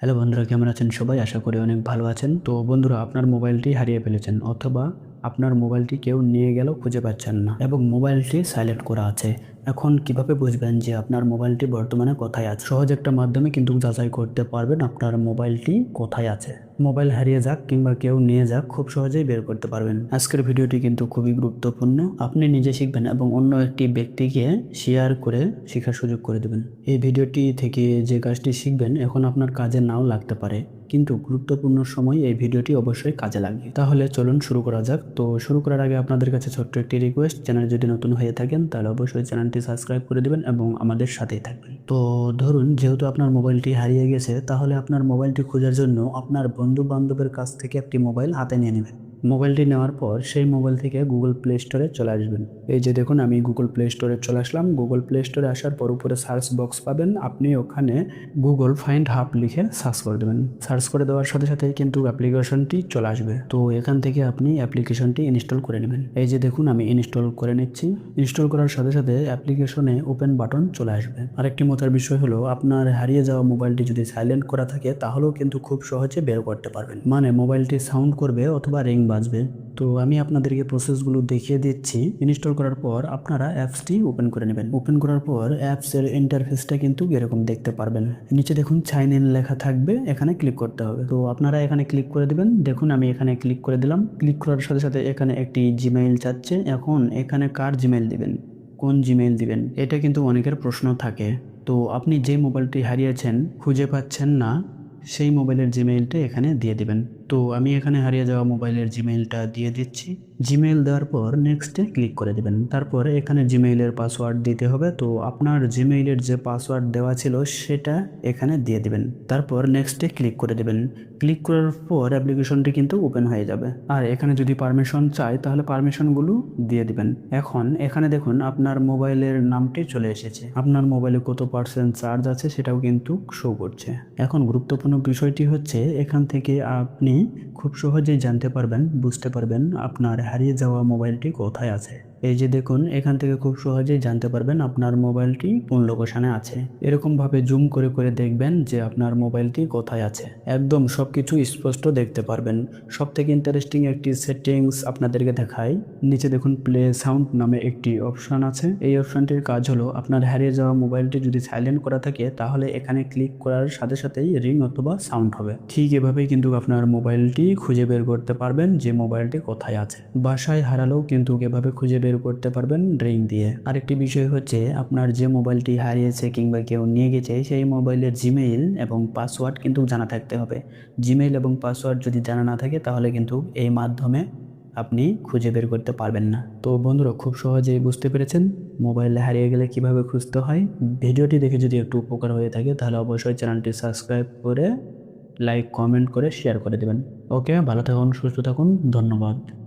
Hello বন্ধুরা, কেমন আছেন সবাই? আশা করি অনেক ভালো আছেন। তো বন্ধুরা, আপনার মোবাইলটি হারিয়ে ফেলেছেন, অথবা আপনার মোবাইলটি কেউ নিয়ে গেলেও খুঁজে পাচ্ছেন না এবং মোবাইলটি সাইলেন্ট করা আছে। এখন কীভাবে বুঝবেন যে আপনার মোবাইলটি বর্তমানে কোথায় আছে? সহজ একটা মাধ্যমে কিন্তু যাচাই করতে পারবেন আপনার মোবাইলটি কোথায় আছে। মোবাইল হারিয়ে যাক কিংবা কেউ নিয়ে যাক, খুব সহজেই বের করতে পারবেন। আজকের ভিডিওটি কিন্তু খুবই গুরুত্বপূর্ণ। আপনি নিজে শিখবেন এবং অন্য একটি ব্যক্তিকে শেয়ার করে শেখার সুযোগ করে দেবেন। এই ভিডিওটি থেকে যে কাজটি শিখবেন, এখন আপনার কাজে নাও লাগতে পারে। কিন্তু গুরুত্বপূর্ণ সময় এই ভিডিওটি অবশ্যই কাজে লাগবে তাহলে চলুন শুরু করা যাক। তো শুরু করার আগে আপনাদের কাছে ছোট্ট একটি রিকোয়েস্ট চ্যানেল যদি নতুন হয়ে থাকেন, তাহলে অবশ্যই চ্যানেলটি সাবস্ক্রাইব করে দেবেন এবং আমাদের সাথেই থাকবেন। তো ধরুন, যেহেতু আপনার মোবাইলটি হারিয়ে গেছে, তাহলে আপনার মোবাইলটি খোঁজার জন্য আপনার বন্ধু বান্ধবের কাছ থেকে একটি মোবাইল হাতে নিয়ে নেবেন। মোবাইলটি নেওয়ার পর সেই মোবাইল থেকে গুগল প্লে স্টোরে চলে আসবেন। এই যে দেখুন, আমি গুগল প্লে স্টোরে চলে আসলাম। গুগল প্লে স্টোরে আসার পর উপরে সার্চ বক্স পাবেন। আপনি ওখানে গুগল ফাইন্ড হাব লিখে সার্চ করে দেবেন। সার্চ করে দেওয়ার সাথে সাথে কিন্তু অ্যাপ্লিকেশনটি চলে আসবে। তো এখান থেকে আপনি অ্যাপ্লিকেশনটি ইনস্টল করে নেবেন। এই যে দেখুন, আমি ইনস্টল করে নিচ্ছি। ইনস্টল করার সাথে সাথে অ্যাপ্লিকেশনে ওপেন বাটন চলে আসবে। আরেকটি মজার বিষয় হলো, আপনার হারিয়ে যাওয়া মোবাইলটি যদি সাইলেন্ট করা থাকে, তাহলেও কিন্তু খুব সহজে বের করতে পারবেন। মানে মোবাইলটি সাউন্ড করবে অথবা রিং বাজবে। তো আমি আপনাদেরকে প্রসেসগুলো দেখিয়ে দিচ্ছি। ইনস্টল করার পর আপনারা অ্যাপসটি ওপেন করে নেবেন। ওপেন করার পর অ্যাপসের ইন্টারফেসটা কিন্তু এরকম দেখতে পারবেন। নিচে দেখুন সাইন ইন লেখা থাকবে, এখানে ক্লিক করতে হবে। তো আপনারা এখানে ক্লিক করে দেবেন। দেখুন আমি এখানে ক্লিক করে দিলাম। ক্লিক করার সাথে সাথে এখানে একটি জিমেইল চাচ্ছে। এখন এখানে কার জিমেইল দিবেন? কোন জিমেইল দিবেন? এটা কিন্তু অনেকের প্রশ্ন থাকে। তো আপনি যে মোবাইলটি হারিয়েছেন, খুঁজে পাচ্ছেন না, সেই মোবাইলের জিমেইলটা এখানে দিয়ে দিবেন। তো আমি এখানে হারিয়ে যাওয়া মোবাইলের জিমেইলটা দিয়ে দিচ্ছি। জিমেইল দেওয়ার পর নেক্সটে ক্লিক করে দেবেন। তারপর এখানে জিমেইলের পাসওয়ার্ড দিতে হবে। তো আপনার জিমেইলের যে পাসওয়ার্ড দেওয়া ছিল সেটা এখানে দিয়ে দিবেন। তারপর নেক্সটে ক্লিক করে দেবেন। ক্লিক করার পর অ্যাপ্লিকেশনটি কিন্তু ওপেন হয়ে যাবে। আর এখানে যদি পারমিশন চাই তাহলে পারমিশনগুলো দিয়ে দিবেন। এখন এখানে দেখুন, আপনার মোবাইলের নামটি চলে এসেছে। আপনার মোবাইলে কত পার্সেন্ট চার্জ আছে সেটাও কিন্তু শো করছে। এখন গুরুত্বপূর্ণ বিষয়টি হচ্ছে, এখান থেকে আপনি খুব সহজেই জানতে পারবেন বুঝতে পারবেন আপনার হারিয়ে যাওয়া মোবাইলটি কোথায় আছে। এই যে দেখুন, এখান থেকে খুব সহজেই জানতে পারবেন আপনার মোবাইলটি কোন লোকেশানে আছে। এরকমভাবে জুম করে করে দেখবেন যে আপনার মোবাইলটি কোথায় আছে। একদম সব কিছু স্পষ্ট দেখতে পারবেন। সব থেকে ইন্টারেস্টিং একটি সেটিংস আপনাদেরকে দেখাই। নিচে দেখুন প্লে সাউন্ড নামে একটি অপশান আছে। এই অপশানটির কাজ হলো, আপনার হারিয়ে যাওয়া মোবাইলটি যদি সাইলেন্ট করা থাকে, তাহলে এখানে ক্লিক করার সাথে সাথেই রিং অথবা সাউন্ড হবে। ঠিক এভাবেই কিন্তু আপনার মোবাইলটি খুঁজে বের করতে পারবেন যে মোবাইলটি কোথায় আছে। বাসায় হারালেও কিন্তু এভাবে খুঁজে বের করতে পারবেন রিং দিয়ে। আরেকটি বিষয় হচ্ছে, আপনার যে মোবাইলটি হারিয়েছে কিংবা কেউ নিয়ে গেছে, সেই মোবাইলের জিমেইল এবং পাসওয়ার্ড কিন্তু জানা থাকতে হবে। জিমেইল এবং পাসওয়ার্ড যদি জানা না থাকে, তাহলে কিন্তু এই মাধ্যমে আপনি খুঁজে বের করতে পারবেন না। তো বন্ধুরা, খুব সহজেই বুঝতে পেরেছেন মোবাইল হারিয়ে গেলে কীভাবে খুঁজতে হয়। ভিডিওটি দেখে যদি একটু উপকার হয়ে থাকে, তাহলে অবশ্যই চ্যানেলটি সাবস্ক্রাইব করে, লাইক, কমেন্ট করে শেয়ার করে দেবেন। ওকে, ভালো থাকুন, সুস্থ থাকুন, ধন্যবাদ।